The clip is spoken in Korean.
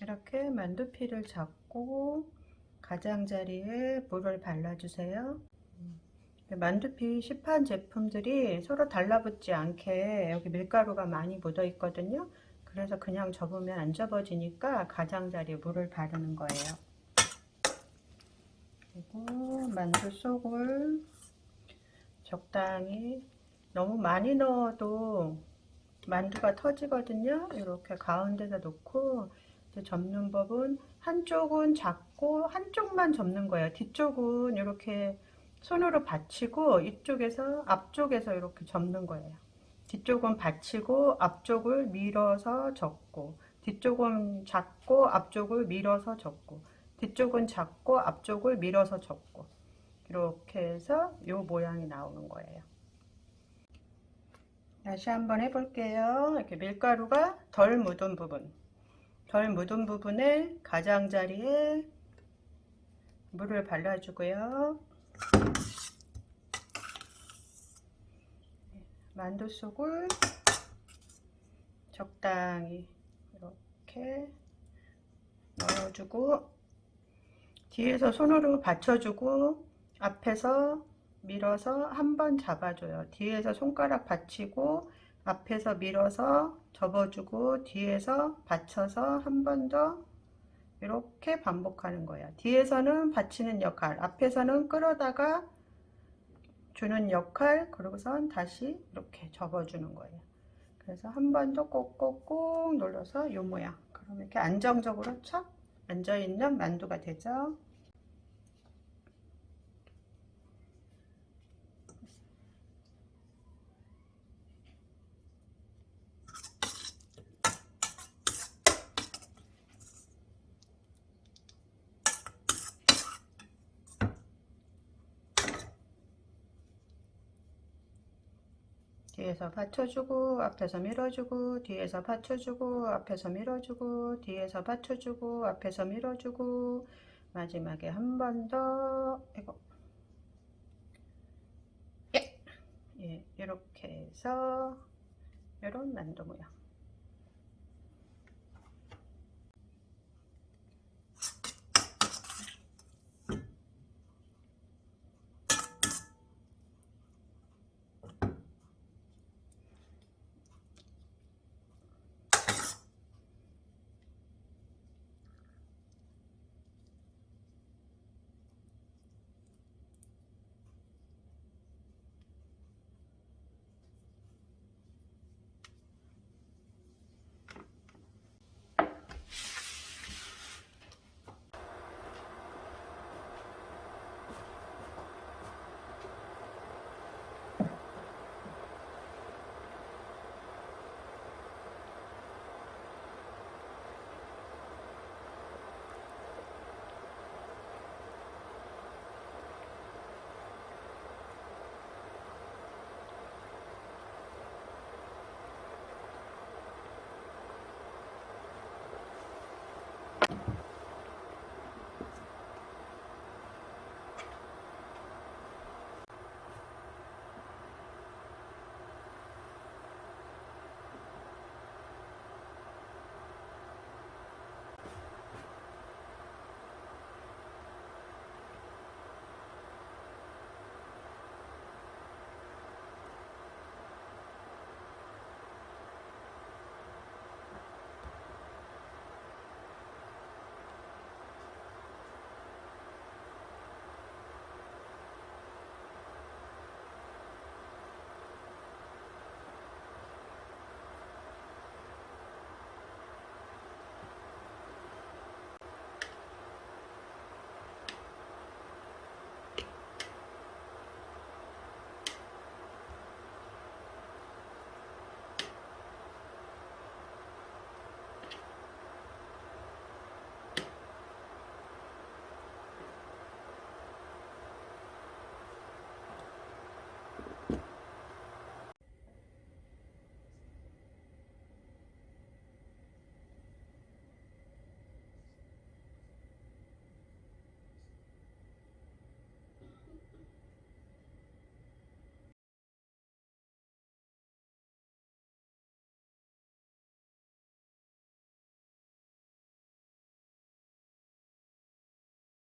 이렇게 만두피를 잡고 가장자리에 물을 발라주세요. 만두피 시판 제품들이 서로 달라붙지 않게 여기 밀가루가 많이 묻어 있거든요. 그래서 그냥 접으면 안 접어지니까 가장자리에 물을 바르는 거예요. 그리고 만두 속을 적당히 너무 많이 넣어도 만두가 터지거든요. 이렇게 가운데다 놓고 접는 법은 한쪽은 작고 한쪽만 접는 거예요. 뒤쪽은 이렇게 손으로 받치고 이쪽에서 앞쪽에서 이렇게 접는 거예요. 뒤쪽은 받치고 앞쪽을 밀어서 접고 뒤쪽은 작고 앞쪽을 밀어서 접고 뒤쪽은 작고 앞쪽을 밀어서 접고 이렇게 해서 이 모양이 나오는 거예요. 다시 한번 해볼게요. 이렇게 밀가루가 덜 묻은 부분 덜 묻은 부분에 가장자리에 물을 발라주고요. 만두 속을 적당히 이렇게 넣어주고 뒤에서 손으로 받쳐주고 앞에서 밀어서 한 번 잡아줘요. 뒤에서 손가락 받치고 앞에서 밀어서 접어주고 뒤에서 받쳐서 한 번 더 이렇게 반복하는 거예요. 뒤에서는 받치는 역할, 앞에서는 끌어다가 주는 역할, 그리고선 다시 이렇게 접어주는 거예요. 그래서 한 번 더 꼭꼭꼭 눌러서 이 모양. 그럼 이렇게 안정적으로 착 앉아있는 만두가 되죠. 뒤에서 받쳐주고 앞에서 밀어주고 뒤에서 받쳐주고 앞에서 밀어주고 뒤에서 받쳐주고 앞에서 밀어주고. 마지막에 한 번 더. 이거. 예. 예 이렇게 해서 이런 만두 모양